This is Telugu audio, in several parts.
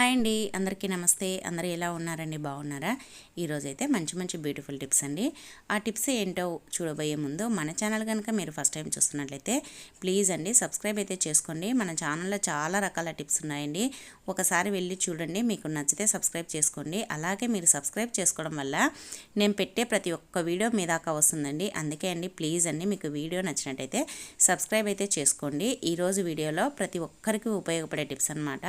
హాయ్ అండి. అందరికీ నమస్తే. అందరూ ఎలా ఉన్నారండి? బాగున్నారా? ఈరోజైతే మంచి మంచి బ్యూటిఫుల్ టిప్స్ అండి. ఆ టిప్స్ ఏంటో చూడబోయే ముందు మన ఛానల్ కనుక మీరు ఫస్ట్ టైం చూస్తున్నట్లయితే ప్లీజ్ అండి సబ్స్క్రైబ్ అయితే చేసుకోండి. మన ఛానల్లో చాలా రకాల టిప్స్ ఉన్నాయండి. ఒకసారి వెళ్ళి చూడండి. మీకు నచ్చితే సబ్స్క్రైబ్ చేసుకోండి. అలాగే మీరు సబ్స్క్రైబ్ చేసుకోవడం వల్ల నేను పెట్టే ప్రతి ఒక్క వీడియో మీ దాకా వస్తుందండి. అందుకే అండి ప్లీజ్ అండి మీకు వీడియో నచ్చినట్టయితే సబ్స్క్రైబ్ అయితే చేసుకోండి. ఈరోజు వీడియోలో ప్రతి ఒక్కరికి ఉపయోగపడే టిప్స్ అనమాట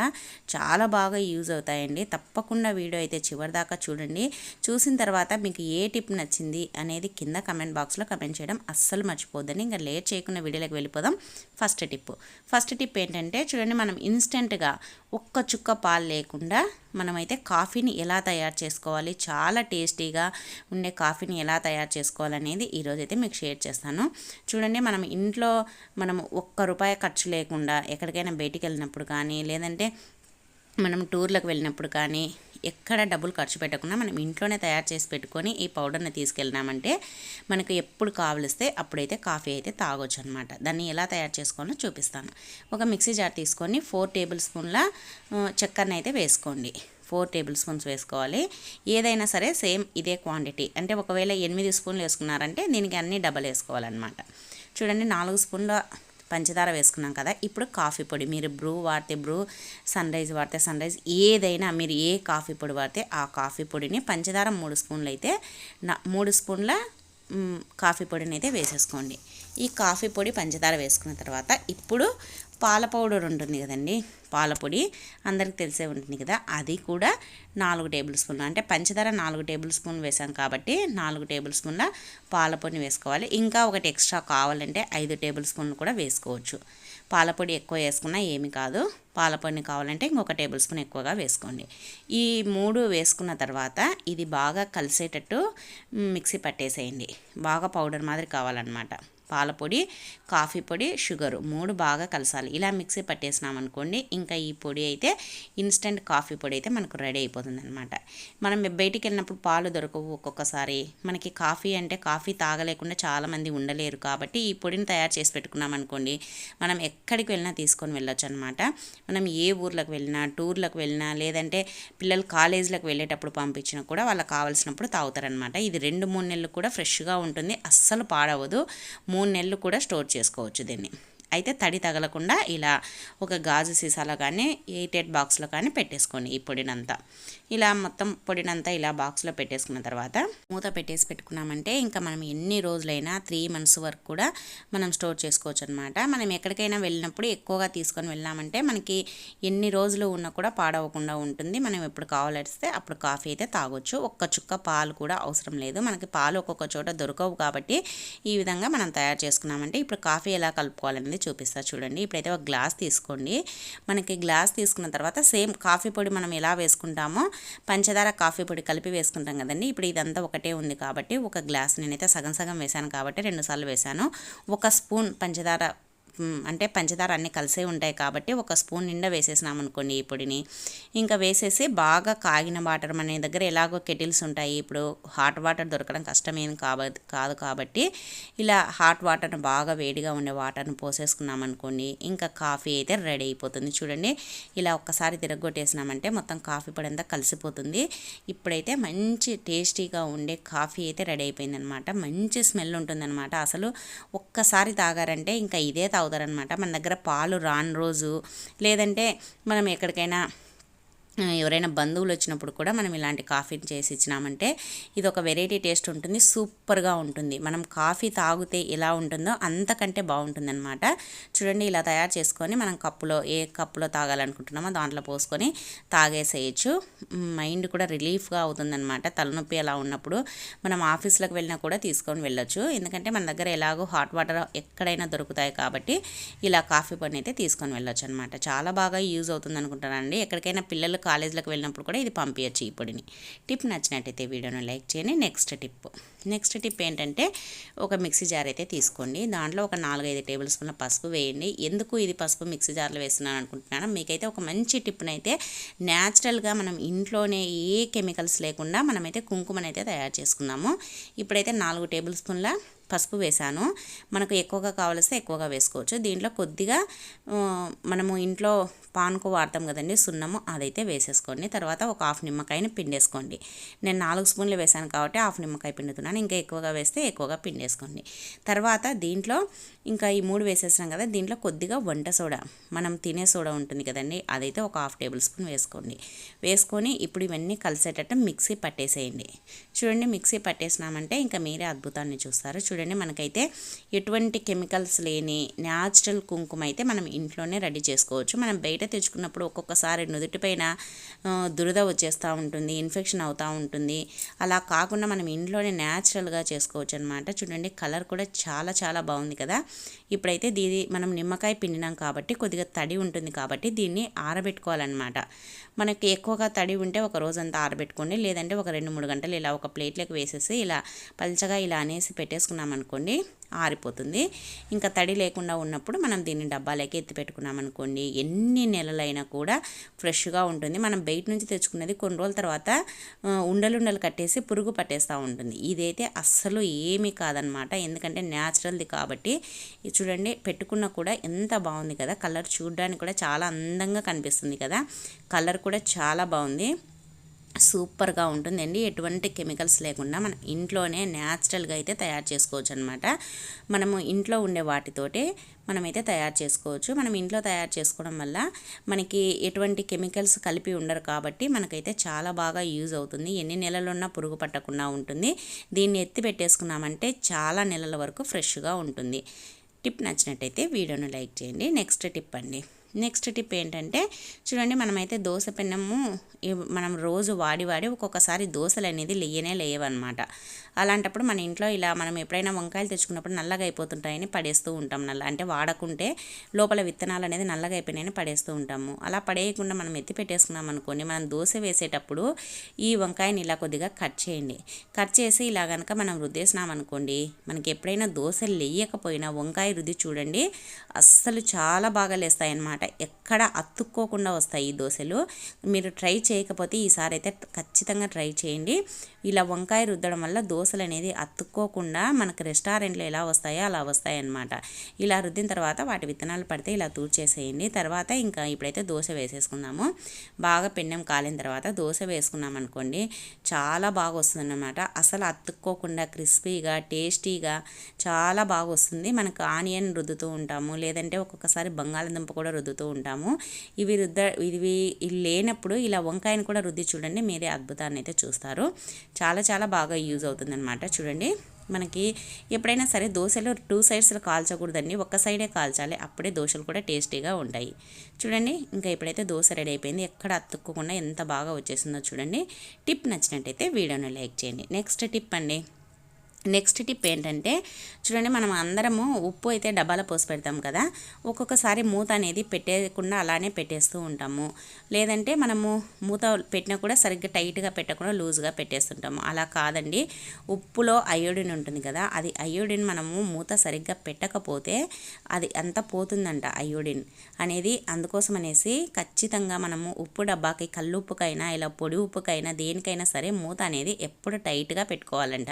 చాలా బాగా యూజ్ అవుతాయండి. తప్పకుండా వీడియో అయితే చివరి దాకా చూడండి. చూసిన తర్వాత మీకు ఏ టిప్ నచ్చింది అనేది కింద కమెంట్ బాక్స్లో కమెంట్ చేయడం అస్సలు మర్చిపోద్దని ఇంకా లేట్ చేయకుండా వీడియోలోకి వెళ్ళిపోదాం. ఫస్ట్ టిప్ ఫస్ట్ టిప్ ఏంటంటే చూడండి మనం ఇన్స్టెంట్గా ఒక్క చుక్క పాలు లేకుండా మనమైతే కాఫీని ఎలా తయారు చేసుకోవాలి చాలా టేస్టీగా ఉండే కాఫీని ఎలా తయారు చేసుకోవాలనేది ఈరోజు అయితే మీకు షేర్ చేస్తాను. చూడండి మనం ఇంట్లో మనం ఒక్క రూపాయి ఖర్చు లేకుండా ఎక్కడికైనా బయటికి వెళ్ళినప్పుడు కానీ లేదంటే మనం టూర్లకు వెళ్ళినప్పుడు కానీ ఎక్కడ డబ్బులు ఖర్చు పెట్టకుండా మనం ఇంట్లోనే తయారు చేసి పెట్టుకొని ఈ పౌడర్ని తీసుకెళ్ళినామంటే మనకు ఎప్పుడు కావలిస్తే అప్పుడైతే కాఫీ అయితే తాగొచ్చు అనమాట దాన్ని ఎలా తయారు చేసుకోవాలో చూపిస్తాను. ఒక మిక్సీ జార్ తీసుకొని ఫోర్ టేబుల్ స్పూన్ల చక్కెరని అయితే వేసుకోండి. ఫోర్ టేబుల్ స్పూన్స్ వేసుకోవాలి. ఏదైనా సరే సేమ్ ఇదే క్వాంటిటీ. అంటే ఒకవేళ ఎనిమిది స్పూన్లు వేసుకున్నారంటే దీనికి అన్నీ డబల్ వేసుకోవాలన్నమాట. చూడండి నాలుగు స్పూన్ల పంచదార వేసుకున్నాం కదా ఇప్పుడు కాఫీ పొడి. మీరు బ్రూ వాడితే బ్రూ సన్ రైజ్ వాడితే సన్ రైజ్ ఏదైనా మీరు ఏ కాఫీ పొడి వాడితే ఆ కాఫీ పొడిని పంచదార మూడు స్పూన్లు అయితే మూడు స్పూన్ల కాఫీ పొడిని అయితే వేసేసుకోండి. ఈ కాఫీ పొడి పంచదార వేసుకున్న తర్వాత ఇప్పుడు పాల పౌడర్ ఉంటుంది కదండి పాలపొడి అందరికి తెలిసే ఉంటుంది కదా. అది కూడా నాలుగు టేబుల్ స్పూన్లు. అంటే పంచదార నాలుగు టేబుల్ స్పూన్ వేసాం కాబట్టి నాలుగు టేబుల్ స్పూన్ల పాల పొడిని వేసుకోవాలి. ఇంకా ఒకటి ఎక్స్ట్రా కావాలంటే ఐదు టేబుల్ స్పూన్లు కూడా వేసుకోవచ్చు. పాల పొడి ఎక్కువ వేసుకున్నా ఏమి కాదు. పాల పొడిని కావాలంటే ఇంకొక టేబుల్ స్పూన్ ఎక్కువగా వేసుకోండి. ఈ మూడు వేసుకున్న తర్వాత ఇది బాగా కలిసేటట్టు మిక్సీ పట్టేసేయండి. బాగా పౌడర్ మాదిరి కావాలన్నమాట. పాలపొడి కాఫీ పొడి షుగరు మూడు బాగా కలసాలి. ఇలా మిక్సీ పట్టేసినాం అనుకోండి ఇంకా ఈ పొడి అయితే ఇన్స్టెంట్ కాఫీ పొడి అయితే మనకు రెడీ అయిపోతుంది అనమాట మనం బయటికి వెళ్ళినప్పుడు పాలు దొరకవు ఒక్కొక్కసారి. మనకి కాఫీ అంటే కాఫీ తాగలేకుండా చాలామంది ఉండలేరు కాబట్టి ఈ పొడిని తయారు చేసి పెట్టుకున్నాం అనుకోండి మనం ఎక్కడికి వెళ్ళినా తీసుకొని వెళ్ళొచ్చు అనమాట మనం ఏ ఊర్లకు వెళ్ళినా టూర్లకు వెళ్ళినా లేదంటే పిల్లలు కాలేజీలకు వెళ్ళేటప్పుడు పంపించినా కూడా వాళ్ళకి కావాల్సినప్పుడు తాగుతారనమాట ఇది రెండు మూడు నెలలు కూడా ఫ్రెష్గా ఉంటుంది అస్సలు పాడవదు. మూడు నెలలు కూడా స్టోర్ చేసుకోవచ్చు దీన్ని. అయితే తడి తగలకుండా ఇలా ఒక గాజు సీసాలో కానీ ఎయిటెడ్ బాక్స్లో కానీ పెట్టేసుకోండి ఈ పొడినంతా. ఇలా మొత్తం పొడినంతా ఇలా బాక్స్లో పెట్టేసుకున్న తర్వాత మూత పెట్టేసి పెట్టుకున్నామంటే ఇంకా మనం ఎన్ని రోజులైనా త్రీ మంత్స్ వరకు కూడా మనం స్టోర్ చేసుకోవచ్చు అనమాట మనం ఎక్కడికైనా వెళ్ళినప్పుడు ఎక్కువగా తీసుకొని వెళ్ళామంటే మనకి ఎన్ని రోజులు ఉన్నా కూడా పాడవకుండా ఉంటుంది. మనం ఎప్పుడు కావాలిస్తే అప్పుడు కాఫీ అయితే తాగొచ్చు. ఒక్క చుక్క పాలు కూడా అవసరం లేదు. మనకి పాలు ఒక్కొక్క చోట దొరకవు కాబట్టి ఈ విధంగా మనం తయారు చేసుకున్నామంటే ఇప్పుడు కాఫీ ఎలా కలుపుకోవాలనేది చూపిస్తా చూడండి. ఇప్పుడైతే ఒక గ్లాస్ తీసుకోండి. మనకి గ్లాస్ తీసుకున్న తర్వాత సేమ్ కాఫీ పొడి మనం ఎలా వేసుకుంటామో పంచదార కాఫీ పొడి కలిపి వేసుకుంటాం కదండి. ఇప్పుడు ఇదంతా ఒకటే ఉంది కాబట్టి ఒక గ్లాస్ నేనైతే సగం సగం వేశాను కాబట్టి రెండుసార్లు వేశాను. ఒక స్పూన్ పంచదార అంటే పంచదార అన్నీ కలిసే ఉంటాయి కాబట్టి ఒక స్పూన్ నిండా వేసేసినాం అనుకోండి ఈ పొడిని. ఇంకా వేసేసి బాగా కాగిన వాటర్ మన దగ్గర ఎలాగో కెటిల్స్ ఉంటాయి. ఇప్పుడు హాట్ వాటర్ దొరకడం కష్టమేం కాదు కాబట్టి ఇలా హాట్ వాటర్ను బాగా వేడిగా ఉండే వాటర్ను పోసేసుకున్నాం అనుకోండి ఇంకా కాఫీ అయితే రెడీ అయిపోతుంది. చూడండి ఇలా ఒక్కసారి తిరగొట్టేసినామంటే మొత్తం కాఫీ పొడి అంతా కలిసిపోతుంది. ఇప్పుడైతే మంచి టేస్టీగా ఉండే కాఫీ అయితే రెడీ అయిపోయిందనమాట. మంచి స్మెల్ ఉంటుందన్నమాట అసలు ఒక్కసారి తాగారంటే ఇంకా ఇదే తాగుతుంది తాగుతారనమాట మన దగ్గర పాలు రాని రోజు లేదంటే మనం ఎక్కడికైనా ఎవరైనా బంధువులు వచ్చినప్పుడు కూడా మనం ఇలాంటి కాఫీని చేసి ఇచ్చినామంటే ఇది ఒక వెరైటీ టేస్ట్ ఉంటుంది సూపర్గా ఉంటుంది. మనం కాఫీ తాగితే ఎలా ఉంటుందో అంతకంటే బాగుంటుందన్నమాట. చూడండి ఇలా తయారు చేసుకొని మనం కప్పులో ఏ కప్పులో తాగాలనుకుంటున్నామో దాంట్లో పోసుకొని తాగేసేయచ్చు. మైండ్ కూడా రిలీఫ్గా అవుతుందన్నమాట. తలనొప్పి ఎలా ఉన్నప్పుడు మనం ఆఫీస్లోకి వెళ్ళినా కూడా తీసుకొని వెళ్ళొచ్చు. ఎందుకంటే మన దగ్గర ఎలాగో హాట్ వాటర్ ఎక్కడైనా దొరుకుతాయి కాబట్టి ఇలా కాఫీ పొడిని అయితే తీసుకొని వెళ్ళొచ్చు అనమాట చాలా బాగా యూజ్ అవుతుంది అనుకుంటానండి ఎక్కడికైనా పిల్లలు కాలేజీలకు వెళ్ళినప్పుడు కూడా ఇది పంపించచ్చు ఈ పొడిని. టిప్ నచ్చినట్టయితే వీడియోను లైక్ చేయండి. Next tip. నెక్స్ట్ టిప్ ఏంటంటే ఒక మిక్సీ జార్ అయితే తీసుకోండి. దాంట్లో ఒక నాలుగైదు టేబుల్ స్పూన్ల పసుపు వేయండి. ఎందుకు ఇది పసుపు మిక్సీ జార్లో వేస్తున్నాను అనుకుంటున్నాను మీకైతే ఒక మంచి టిప్నైతే న్యాచురల్గా మనం ఇంట్లోనే ఏ కెమికల్స్ లేకుండా మనమైతే కుంకుమనైతే తయారు చేసుకున్నాము ఇప్పుడైతే నాలుగు టేబుల్ స్పూన్ల పసుపు వేసాను మనకు ఎక్కువగా కావలిస్తే ఎక్కువగా వేసుకోవచ్చు. దీంట్లో కొద్దిగా మనము ఇంట్లో పాన్కు వాడతాం కదండి సున్నము అదైతే వేసేసుకోండి. తర్వాత ఒక హాఫ్ నిమ్మకాయని పిండేసుకోండి. నేను నాలుగు స్పూన్లు వేసాను కాబట్టి హాఫ్ నిమ్మకాయ పిండుతున్నాను. ఇంకా ఎక్కువగా వేస్తే ఎక్కువగా పిండేసుకోండి. తర్వాత దీంట్లో ఇంకా ఈ మూడు వేసేసాం కదా దీంట్లో కొద్దిగా వంట సోడా మనం తినే సోడా ఉంటుంది కదండి అదైతే ఒక హాఫ్ టేబుల్ స్పూన్ వేసుకోండి. వేసుకొని ఇప్పుడు ఇవన్నీ కలిసేటట్టు మిక్సీ పట్టేసేయండి. చూడండి మిక్సీ పట్టేసినామంటే ఇంకా మీరే అద్భుతాన్ని చూస్తారు. చూడండి. చూడండి మనకైతే ఎటువంటి కెమికల్స్ లేని న్యాచురల్ కుంకుమ అయితే మనం ఇంట్లోనే రెడీ చేసుకోవచ్చు. మనం బయట తెచ్చుకున్నప్పుడు ఒక్కొక్కసారి నుదుటిపైన దురద వచ్చేస్తూ ఉంటుంది ఇన్ఫెక్షన్ అవుతూ ఉంటుంది. అలా కాకుండా మనం ఇంట్లోనే న్యాచురల్గా చేసుకోవచ్చు అనమాట చూడండి కలర్ కూడా చాలా చాలా బాగుంది కదా. ఇప్పుడైతే దీది మనం నిమ్మకాయ పిండినాం కాబట్టి కొద్దిగా తడి ఉంటుంది కాబట్టి దీన్ని ఆరబెట్టుకోవాలన్నమాట. మనకి ఎక్కువగా తడి ఉంటే ఒక రోజంతా ఆరబెట్టుకోండి. లేదంటే ఒక రెండు మూడు గంటలు ఇలా ఒక ప్లేట్లోకి వేసేసి ఇలా పల్చగా ఇలా అనేసి పెట్టేసుకున్నాం అనుకోండి ఆరిపోతుంది. ఇంకా తడి లేకుండా ఉన్నప్పుడు మనం దీన్ని డబ్బాలోకి ఎత్తి పెట్టుకున్నామనుకోండి ఎన్ని నెలలైనా కూడా ఫ్రెష్గా ఉంటుంది. మనం బయట నుంచి తెచ్చుకున్నది కొన్ని రోజుల తర్వాత ఉండలుండలు కట్టేసి పురుగు పట్టేస్తూ ఉంటుంది. ఇదైతే అస్సలు ఏమీ కాదనమాట. ఎందుకంటే న్యాచురల్ది కాబట్టి. చూడండి పెట్టుకున్న కూడా ఎంత బాగుంది కదా. కలర్ చూడడానికి కూడా చాలా అందంగా కనిపిస్తుంది కదా. కలర్ కూడా చాలా బాగుంది. సూపర్గా ఉంటుందండి. ఎటువంటి కెమికల్స్ లేకుండా మనం ఇంట్లోనే న్యాచురల్గా అయితే తయారు చేసుకోవచ్చు అనమాట మనము ఇంట్లో ఉండే వాటితోటే మనమైతే తయారు చేసుకోవచ్చు. మనం ఇంట్లో తయారు చేసుకోవడం వల్ల మనకి ఎటువంటి కెమికల్స్ కలిపి ఉండరు కాబట్టి మనకైతే చాలా బాగా యూజ్ అవుతుంది. ఎన్ని నెలలున్నా పురుగు పట్టకుండా ఉంటుంది. దీన్ని ఎత్తి పెట్టేసుకున్నామంటే చాలా నెలల వరకు ఫ్రెష్గా ఉంటుంది. టిప్ నచ్చినట్టయితే వీడియోను లైక్ చేయండి. నెక్స్ట్ టిప్ అండి. నెక్స్ట్ టిప్ ఏంటంటే చూడండి మనమైతే దోశ పెన్నము మనం రోజు వాడి వాడి ఒక్కొక్కసారి దోశలు అనేది లేయనే లేవన్నమాట అలాంటప్పుడు మన ఇంట్లో ఇలా మనం ఎప్పుడైనా వంకాయలు తెచ్చుకున్నప్పుడు నల్లగా అయిపోతుంటాయని పడేస్తూ ఉంటాం. నల్ల అంటే వాడకుంటే లోపల విత్తనాలు అనేది నల్లగా అయిపోయినాయని పడేస్తూ ఉంటాము. అలా పడేయకుండా మనం ఎత్తి పెట్టేసుకున్నాం అనుకోండి మనం దోశ వేసేటప్పుడు ఈ వంకాయని ఇలా కొద్దిగా కట్ చేయండి. కట్ చేసి ఇలా కనుక మనం రుద్దేసినాం అనుకోండి మనకి ఎప్పుడైనా దోశలు లేయకపోయినా వంకాయ రుద్ది చూడండి అస్సలు చాలా బాగా లేస్తాయి అన్నమాట ఎక్కడ అతుక్కోకుండా వస్తాయి ఈ దోశలు. మీరు ట్రై చేయకపోతే ఈసారి అయితే ఖచ్చితంగా ట్రై చేయండి. ఇలా వంకాయ రుద్దడం వల్ల దోశలు అనేది అతుక్కోకుండా మనకు రెస్టారెంట్లో ఎలా వస్తాయో అలా వస్తాయన్నమాట. ఇలా రుద్దిన తర్వాత వాటి విత్తనాలు పడితే ఇలా తూర్చేసేయండి. తర్వాత ఇంకా ఇప్పుడైతే దోశ వేసేసుకుందాము. బాగా పెన్నెం కాలిన తర్వాత దోశ వేసుకున్నాం అనుకోండి చాలా బాగా వస్తుందన్నమాట. అసలు అతుక్కోకుండా క్రిస్పీగా టేస్టీగా చాలా బాగా వస్తుంది. మనకు ఆనియన్ రుద్దుతూ ఉంటాము. లేదంటే ఒక్కొక్కసారి బంగాళదుంప కూడా రుద్దుతూ ఉంటాము. ఇవి రుద్ద ఇవి లేనప్పుడు ఇలా వంకాయని కూడా రుద్ది చూడండి. మీరే అద్భుతాన్ని అయితే చూస్తారు. చాలా చాలా బాగా యూజ్ అవుతుందన్నమాట. చూడండి. మనకి ఎప్పుడైనా సరే దోశలు టూ సైడ్స్ కాల్చకూడదండి. ఒక్క సైడే కాల్చాలి. అప్పుడే దోశలు కూడా టేస్టీగా ఉంటాయి. చూడండి. ఇంకా ఎప్పుడైతే దోశ రెడీ అయిపోయింది ఎక్కడ అతుక్కోకుండా ఎంత బాగా వచ్చేసిందో చూడండి. టిప్ నచ్చినట్టయితే వీడియోని లైక్ చేయండి. నెక్స్ట్ టిప్ అండి. నెక్స్ట్ టిప్ ఏంటంటే చూడండి మనం అందరము ఉప్పు అయితే డబ్బాలో పోసి పెడతాం కదా ఒక్కొక్కసారి మూత అనేది పెట్టేయకుండా అలానే పెట్టేస్తూ ఉంటాము. లేదంటే మనము మూత పెట్టినా కూడా సరిగ్గా టైట్గా పెట్టకుండా లూజ్గా పెట్టేస్తుంటాము. అలా కాదండి. ఉప్పులో అయోడిన్ ఉంటుంది కదా అది అయోడిన్ మనము మూత సరిగ్గా పెట్టకపోతే అది అంతా పోతుందంట అయోడిన్ అనేది. అందుకోసం అనేసి ఖచ్చితంగా మనము ఉప్పు డబ్బాకి కల్లుప్పుకైనా ఇలా పొడి ఉప్పుకైనా దేనికైనా సరే మూత అనేది ఎప్పుడు టైట్గా పెట్టుకోవాలంట.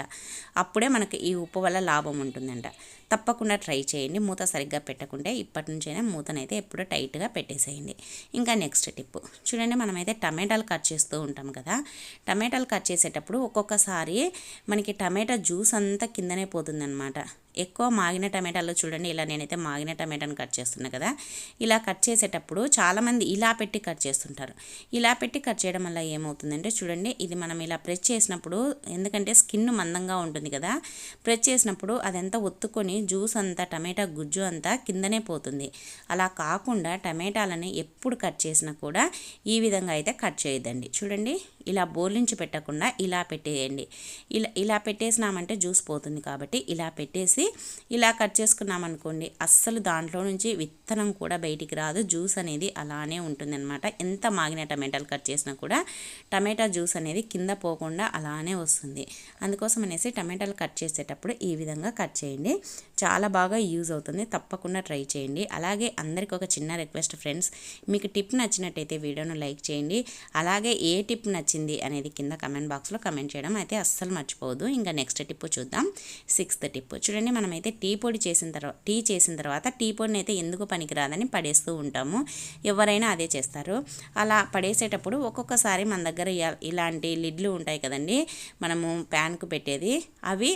అప్పుడు అప్పుడే మనకి ఈ ఉప్పు వల్ల లాభం ఉంటుందంట. తప్పకుండా ట్రై చేయండి. మూత సరిగ్గా పెట్టకుంటే ఇప్పటి నుంచైనా మూతనైతే ఎప్పుడూ టైట్గా పెట్టేసేయండి. ఇంకా నెక్స్ట్ టిప్. చూడండి మనమైతే టమాటాలు కట్ చేస్తూ ఉంటాం కదా. టమాటాలు కట్ చేసేటప్పుడు ఒక్కొక్కసారి మనకి టమాటా జ్యూస్ అంతా కిందనే పోతుందన్నమాట. ఎక్కువ మాగిన టమాటాలో చూడండి ఇలా నేనైతే మాగిన టమాటాను కట్ చేస్తున్నా కదా. ఇలా కట్ చేసేటప్పుడు చాలామంది ఇలా పెట్టి కట్ చేస్తుంటారు. ఇలా పెట్టి కట్ చేయడం వల్ల ఏమవుతుందంటే చూడండి ఇది మనం ఇలా ప్రెస్ చేసినప్పుడు ఎందుకంటే స్కిన్ మందంగా ఉంటుంది కదా. ప్రెస్ చేసినప్పుడు అదంతా ఒత్తుకొని జ్యూస్ అంతా టమాటా గుజ్జు అంతా కిందనే పోతుంది. అలా కాకుండా టమాటాలని ఎప్పుడు కట్ చేసినా కూడా ఈ విధంగా అయితే కట్ చేయొద్దండి. చూడండి ఇలా బోర్లించి పెట్టకుండా ఇలా పెట్టేయండి. ఇలా ఇలా పెట్టేసినామంటే జ్యూస్ పోతుంది కాబట్టి ఇలా పెట్టేసి ఇలా కట్ చేసుకున్నామనుకోండి అస్సలు దాంట్లో నుంచి విత్తనం కూడా బయటికి రాదు. జ్యూస్ అనేది అలానే ఉంటుందన్నమాట. ఎంత మాగిన టమాటాలు కట్ చేసినా కూడా టమాటా జ్యూస్ అనేది కింద పోకుండా అలానే వస్తుంది. అందుకోసం అనేసి టమాటాలు కట్ చేసేటప్పుడు ఈ విధంగా కట్ చేయండి. చాలా బాగా యూజ్ అవుతుంది. తప్పకుండా ట్రై చేయండి. అలాగే అందరికి ఒక చిన్న రిక్వెస్ట్ ఫ్రెండ్స్ మీకు టిప్ నచ్చినట్టయితే వీడియోను లైక్ చేయండి. అలాగే ఏ టిప్ నచ్చింది అనేది కింద కమెంట్ బాక్స్లో కమెంట్ చేయడం అయితే అస్సలు మర్చిపోవద్దు. ఇంకా నెక్స్ట్ టిప్ చూద్దాం. Sixth tip. చూడండి కానీ మనమైతే టీ పొడి చేసిన తర్వాత టీ చేసిన తర్వాత టీ పొడిని అయితే ఎందుకు పనికిరాదని పడేస్తూ ఉంటాము. ఎవరైనా అదే చేస్తారు. అలా పడేసేటప్పుడు ఒక్కొక్కసారి మన దగ్గర ఇలాంటి లిడ్లు ఉంటాయి కదండి. మనము ప్యాన్కు పెట్టేది. అవి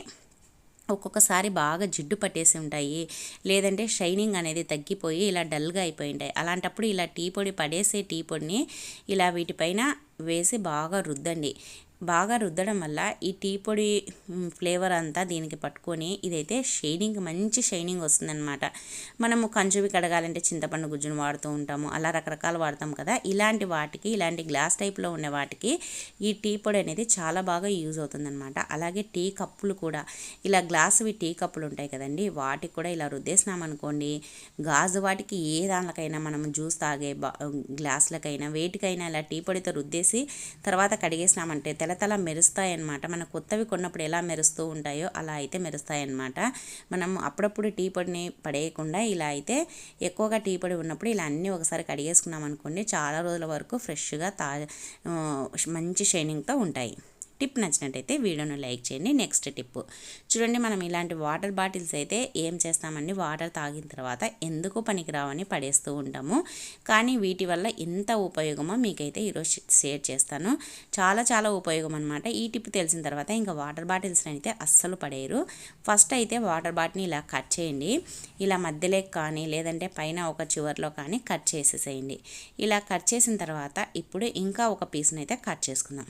ఒక్కొక్కసారి బాగా జిడ్డు పట్టేసి ఉంటాయి. లేదంటే షైనింగ్ అనేది తగ్గిపోయి ఇలా డల్గా అయిపోయి ఉంటాయి. అలాంటప్పుడు ఇలా టీ పొడి పడేసే టీ పొడిని ఇలా వీటిపైన వేసి బాగా రుద్దండి. బాగా రుద్దడం వల్ల ఈ టీ పొడి ఫ్లేవర్ అంతా దీనికి పట్టుకొని ఇదైతే షైనింగ్ మంచి షైనింగ్ వస్తుందన్నమాట. మనము కంచువి కడగాలంటే చింతపండు గుజ్జును వాడుతూ ఉంటాము. అలా రకరకాలు వాడతాం కదా. ఇలాంటి వాటికి ఇలాంటి గ్లాస్ టైప్లో ఉన్న వాటికి ఈ టీ పొడి అనేది చాలా బాగా యూజ్ అవుతుందన్నమాట. అలాగే టీ కప్పులు కూడా ఇలా గ్లాసువి టీ కప్పులు ఉంటాయి కదండి వాటికి కూడా ఇలా రుద్దేసినామనుకోండి గాజు వాటికి ఏ దానికైనా మనం జ్యూస్ తాగే బా గ్లాసులకైనా వేటికైనా ఇలా టీ పొడితో రుద్దేసి తర్వాత కడిగేసినామంటే తెల తెల్ల మెరుస్తాయన్నమాట. మన కొత్తవి కొన్నప్పుడు ఎలా మెరుస్తూ ఉంటాయో అలా అయితే మెరుస్తాయన్నమాట. మనం అప్పుడప్పుడు టీ పొడిని పడేయకుండా ఇలా అయితే ఎక్కువగా టీ పొడి ఉన్నప్పుడు ఇలా అన్నీ ఒకసారి కడిగేసుకున్నాం అనుకోండి చాలా రోజుల వరకు ఫ్రెష్గా తా మంచి షైనింగ్తో ఉంటాయి. టిప్ నచ్చినట్టయితే వీడియోను లైక్ చేయండి. Next tip. చూడండి మనం ఇలాంటి వాటర్ బాటిల్స్ అయితే ఏం చేస్తామండి? వాటర్ తాగిన తర్వాత ఎందుకు పనికిరావని పడేస్తూ ఉంటాము. కానీ వీటి వల్ల ఎంత ఉపయోగమో మీకైతే ఈరోజు షేర్ చేస్తాను. చాలా చాలా ఉపయోగం అనమాట ఈ టిప్ తెలిసిన తర్వాత ఇంకా వాటర్ బాటిల్స్ అయితే అస్సలు పడేయరు. ఫస్ట్ అయితే వాటర్ బాటిల్ని ఇలా కట్ చేయండి. ఇలా మధ్యలోకి కానీ లేదంటే పైన ఒక చివర్లో కానీ కట్ చేసేసేయండి. ఇలా కట్ చేసిన తర్వాత ఇప్పుడు ఇంకా ఒక పీస్ని అయితే కట్ చేసుకుందాం.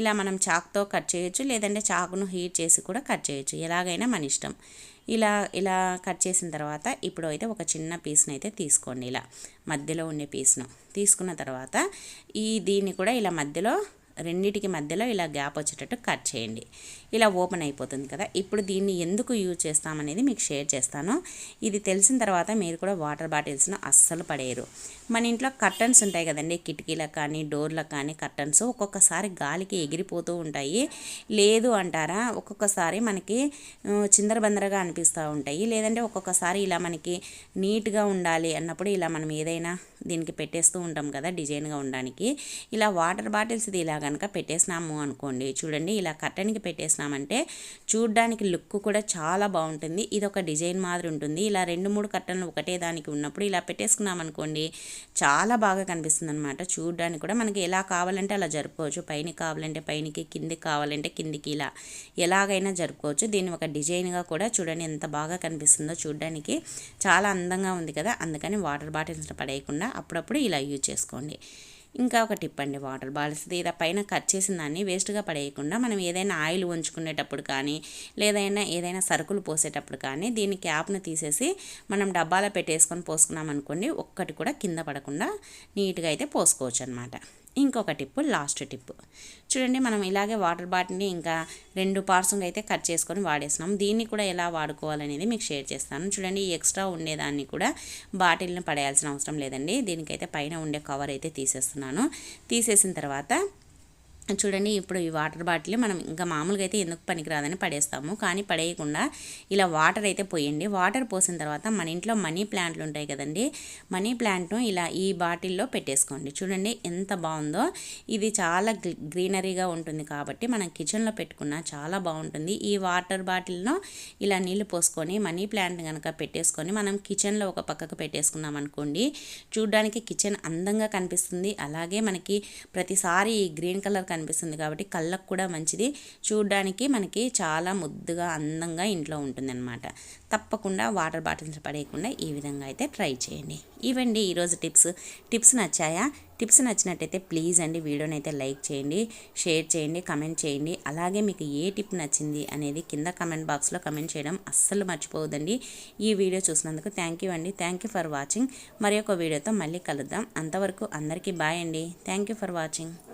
ఇలా మనం చాక్తో కట్ చేయొచ్చు లేదంటే చాకును హీట్ చేసి కూడా కట్ చేయొచ్చు. ఎలాగైనా మన ఇష్టం. ఇలా ఇలా కట్ చేసిన తర్వాత ఇప్పుడు అయితే ఒక చిన్న పీస్ని అయితే తీసుకోండి ఇలా మధ్యలో ఉండే పీస్ను. తీసుకున్న తర్వాత ఈ దీన్ని కూడా ఇలా మధ్యలో రెండింటికి మధ్యలో ఇలా గ్యాప్ వచ్చేటట్టు కట్ చేయండి. ఇలా ఓపెన్ అయిపోతుంది కదా. ఇప్పుడు దీన్ని ఎందుకు యూజ్ చేస్తామనేది మీకు షేర్ చేస్తాను. ఇది తెలిసిన తర్వాత మీరు కూడా వాటర్ బాటిల్స్ను అస్సలు పడేయరు. మన ఇంట్లో కర్టన్స్ ఉంటాయి కదండి. కిటికీలకు కానీ డోర్లకు కానీ కర్టన్స్ ఒక్కొక్కసారి గాలికి ఎగిరిపోతూ ఉంటాయి. లేదు అంటారా? ఒక్కొక్కసారి మనకి చిందరబందరగా అనిపిస్తూ ఉంటాయి. లేదంటే ఒక్కొక్కసారి ఇలా మనకి నీట్గా ఉండాలి అన్నప్పుడు ఇలా మనం ఏదైనా దీనికి పెట్టేస్తూ ఉంటాం కదా డిజైన్గా ఉండడానికి. ఇలా వాటర్ బాటిల్స్ ఇది ఇలా కనుక పెట్టేసినాము అనుకోండి. చూడండి ఇలా కట్టనికి పెట్టేసినామంటే చూడడానికి లుక్ కూడా చాలా బాగుంటుంది. ఇది ఒక డిజైన్ మాదిరి ఉంటుంది. ఇలా రెండు మూడు కట్టలు ఒకటే దానికి ఉన్నప్పుడు ఇలా పెట్టేసుకున్నాం అనుకోండి చాలా బాగా కనిపిస్తుంది అనమాట చూడడానికి కూడా మనకి ఎలా కావాలంటే అలా జరుపుకోవచ్చు. పైన కావాలంటే పైనకి కిందికి కావాలంటే కిందికి ఇలా ఎలాగైనా జరుపుకోవచ్చు. దీన్ని ఒక డిజైన్గా కూడా చూడండి ఎంత బాగా కనిపిస్తుందో చూడడానికి. చాలా అందంగా ఉంది కదా. అందుకని వాటర్ బాటిల్స్ పడేయకుండా అప్పుడప్పుడు ఇలా యూజ్ చేసుకోండి. ఇంకా ఒక టిప్ అండి వాటర్ బాటిల్స్ ఇలా పైన కట్ చేసిన దాన్ని వేస్ట్గా పడేయకుండా మనం ఏదైనా ఆయిల్ ఉంచుకునేటప్పుడు కానీ లేదైనా ఏదైనా సరుకులు పోసేటప్పుడు కానీ దీని క్యాప్ను తీసేసి మనం డబ్బాలో పెట్టేసుకొని పోసుకున్నాం అనుకోండి ఒక్కటి కూడా కింద పడకుండా నీట్గా అయితే పోసుకోవచ్చు అనమాట ఇంకొక టిప్పు లాస్ట్ టిప్పు చూడండి మనం ఇలాగే వాటర్ బాటిల్ని ఇంకా రెండు పార్సంగా అయితే కట్ చేసుకొని వాడేస్తున్నాం. దీన్ని కూడా ఎలా వాడుకోవాలనేది మీకు షేర్ చేస్తాను. చూడండి ఎక్స్ట్రా ఉండేదాన్ని కూడా బాటిల్ని పడేయాల్సిన అవసరం లేదండి. దీనికైతే పైన ఉండే కవర్ అయితే తీసేస్తున్నాను. తీసేసిన తర్వాత చూడండి ఇప్పుడు ఈ వాటర్ బాటిల్ మనం ఇంకా మామూలుగా అయితే ఎందుకు పనికిరాదని పడేస్తాము. కానీ పడేయకుండా ఇలా వాటర్ అయితే పోయండి. వాటర్ పోసిన తర్వాత మన ఇంట్లో మనీ ప్లాంట్లు ఉంటాయి కదండి మనీ ప్లాంట్ను ఇలా ఈ బాటిల్లో పెట్టేసుకోండి. చూడండి ఎంత బాగుందో. ఇది చాలా గ్రీ- గ్రీనరీగా ఉంటుంది కాబట్టి మనం కిచెన్లో పెట్టుకున్న చాలా బాగుంటుంది. ఈ వాటర్ బాటిల్ను ఇలా నీళ్ళు పోసుకొని మనీ ప్లాంట్ కనుక పెట్టేసుకొని మనం కిచెన్లో ఒక పక్కకు పెట్టేసుకున్నాం అనుకోండి చూడడానికి కిచెన్ అందంగా కనిపిస్తుంది. అలాగే మనకి ప్రతిసారి ఈ గ్రీన్ కలర్ కనిపిస్తుంది కాబట్టి కళ్ళకు కూడా మంచిది. చూడడానికి మనకి చాలా ముద్దుగా అందంగా ఇంట్లో ఉంటుందన్నమాట. తప్పకుండా వాటర్ బాటిల్స్ పడేయకుండా ఈ విధంగా అయితే ట్రై చేయండి. ఇవండి ఈరోజు టిప్స్. టిప్స్ నచ్చాయా? టిప్స్ నచ్చినట్టయితే ప్లీజ్ అండి వీడియోని అయితే లైక్ చేయండి షేర్ చేయండి కమెంట్ చేయండి. అలాగే మీకు ఏ టిప్ నచ్చింది అనేది కింద కమెంట్ బాక్స్లో కమెంట్ చేయడం అస్సలు మర్చిపోవద్దండి. ఈ వీడియో చూసినందుకు థ్యాంక్ యూ అండి. Thank you for watching. మరి ఒక వీడియోతో మళ్ళీ కలుద్దాం. అంతవరకు అందరికీ బాయ్ అండి. Thank you for watching.